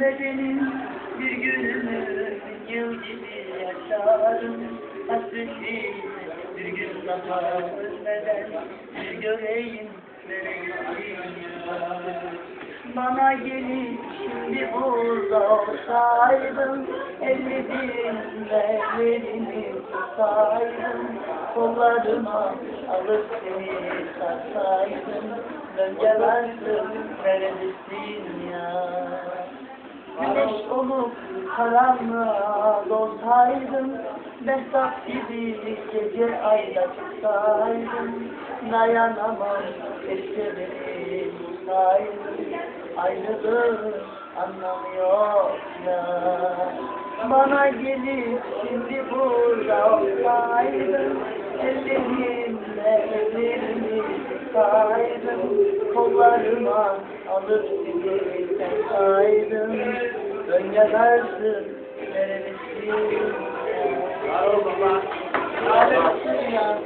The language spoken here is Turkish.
Ve benim bir günümü yıl gibi yaşarım. Hasretin bir gün daha ölmeden bir göreyim bana gelip şimdi burada olsaydın Ellerimle ellerimi tutsaydım Kollarıma alıp seni sarsaydım Dön gelersin neredesin ya olup karanlığa dolsaydım Mehtap gibi gece ayda çıksaydım Dayanamam keşke beni bulsaydın. Ayrılığın anlamı yok ya. Bana gelip şimdi burada olsaydın Ellerimle ellerimi tutsaydın Kollarıma alıp seni sarsaydın Dön gelersin neredesin ya Neredesin ya